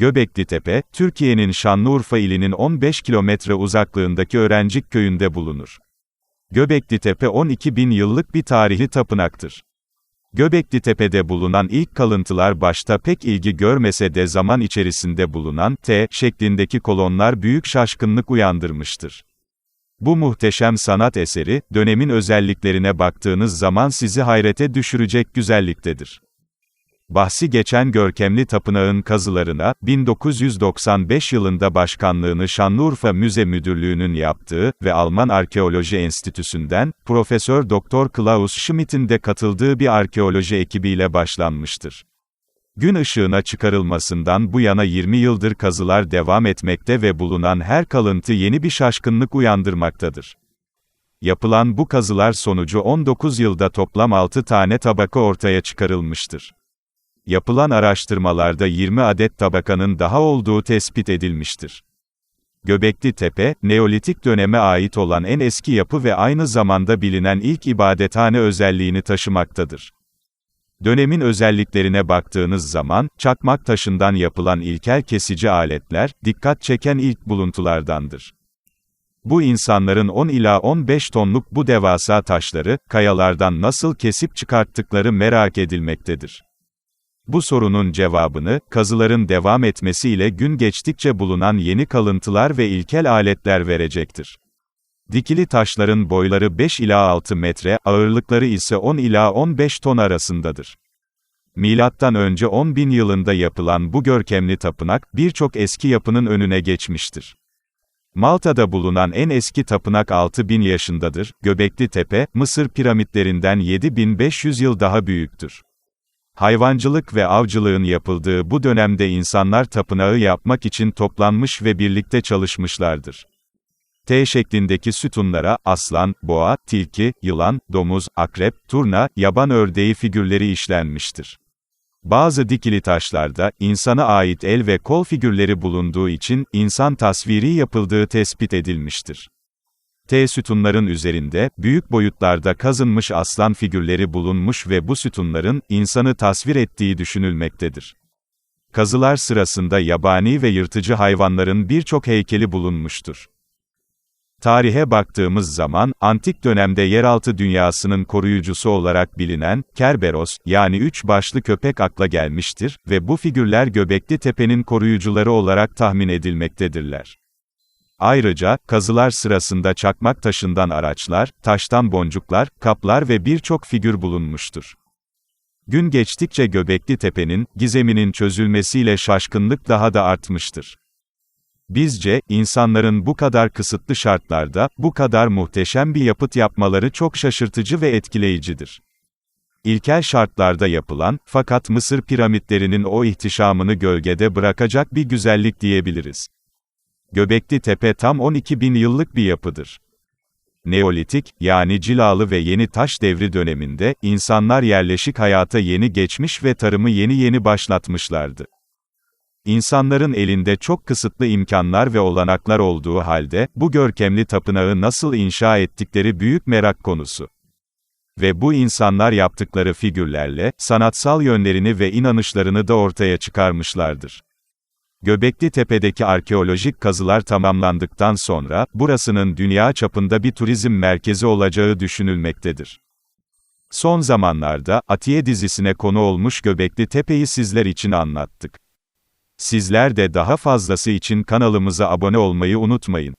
Göbekli Tepe, Türkiye'nin Şanlıurfa ilinin 15 kilometre uzaklığındaki Öğrencik köyünde bulunur. Göbekli Tepe 12 bin yıllık bir tarihli tapınaktır. Göbekli Tepe'de bulunan ilk kalıntılar başta pek ilgi görmese de zaman içerisinde bulunan T şeklindeki kolonlar büyük şaşkınlık uyandırmıştır. Bu muhteşem sanat eseri, dönemin özelliklerine baktığınız zaman sizi hayrete düşürecek güzelliktedir. Bahsi geçen görkemli tapınağın kazılarına, 1995 yılında başkanlığını Şanlıurfa Müze Müdürlüğü'nün yaptığı ve Alman Arkeoloji Enstitüsü'nden, Profesör Doktor Klaus Schmidt'in de katıldığı bir arkeoloji ekibiyle başlanmıştır. Gün ışığına çıkarılmasından bu yana 20 yıldır kazılar devam etmekte ve bulunan her kalıntı yeni bir şaşkınlık uyandırmaktadır. Yapılan bu kazılar sonucu 19 yılda toplam 6 tane tabaka ortaya çıkarılmıştır. Yapılan araştırmalarda 20 adet tabakanın daha olduğu tespit edilmiştir. Göbekli Tepe, Neolitik döneme ait olan en eski yapı ve aynı zamanda bilinen ilk ibadethane özelliğini taşımaktadır. Dönemin özelliklerine baktığınız zaman, çakmak taşından yapılan ilkel kesici aletler, dikkat çeken ilk buluntulardandır. Bu insanların 10 ila 15 tonluk bu devasa taşları, kayalardan nasıl kesip çıkarttıkları merak edilmektedir. Bu sorunun cevabını, kazıların devam etmesiyle gün geçtikçe bulunan yeni kalıntılar ve ilkel aletler verecektir. Dikili taşların boyları 5 ila 6 metre, ağırlıkları ise 10 ila 15 ton arasındadır. Milattan önce 10 bin yılında yapılan bu görkemli tapınak, birçok eski yapının önüne geçmiştir. Malta'da bulunan en eski tapınak 6000 yaşındadır, Göbekli Tepe, Mısır piramitlerinden 7500 yıl daha büyüktür. Hayvancılık ve avcılığın yapıldığı bu dönemde insanlar tapınağı yapmak için toplanmış ve birlikte çalışmışlardır. T şeklindeki sütunlara, aslan, boğa, tilki, yılan, domuz, akrep, turna, yaban ördeği figürleri işlenmiştir. Bazı dikili taşlarda, insana ait el ve kol figürleri bulunduğu için, insan tasviri yapıldığı tespit edilmiştir. T sütunların üzerinde, büyük boyutlarda kazınmış aslan figürleri bulunmuş ve bu sütunların, insanı tasvir ettiği düşünülmektedir. Kazılar sırasında yabani ve yırtıcı hayvanların birçok heykeli bulunmuştur. Tarihe baktığımız zaman, antik dönemde yeraltı dünyasının koruyucusu olarak bilinen, Kerberos, yani üç başlı köpek akla gelmiştir ve bu figürler Göbekli Tepe'nin koruyucuları olarak tahmin edilmektedirler. Ayrıca, kazılar sırasında çakmak taşından araçlar, taştan boncuklar, kaplar ve birçok figür bulunmuştur. Gün geçtikçe Göbekli Tepe'nin, gizeminin çözülmesiyle şaşkınlık daha da artmıştır. Bizce, insanların bu kadar kısıtlı şartlarda, bu kadar muhteşem bir yapıt yapmaları çok şaşırtıcı ve etkileyicidir. İlkel şartlarda yapılan, fakat Mısır piramitlerinin o ihtişamını gölgede bırakacak bir güzellik diyebiliriz. Göbekli Tepe tam 12 bin yıllık bir yapıdır. Neolitik, yani cilalı ve yeni taş devri döneminde, insanlar yerleşik hayata yeni geçmiş ve tarımı yeni yeni başlatmışlardı. İnsanların elinde çok kısıtlı imkanlar ve olanaklar olduğu halde, bu görkemli tapınağı nasıl inşa ettikleri büyük merak konusu. Ve bu insanlar yaptıkları figürlerle, sanatsal yönlerini ve inanışlarını da ortaya çıkarmışlardır. Göbekli Tepe'deki arkeolojik kazılar tamamlandıktan sonra, burasının dünya çapında bir turizm merkezi olacağı düşünülmektedir. Son zamanlarda, Atiye dizisine konu olmuş Göbekli Tepe'yi sizler için anlattık. Sizler de daha fazlası için kanalımıza abone olmayı unutmayın.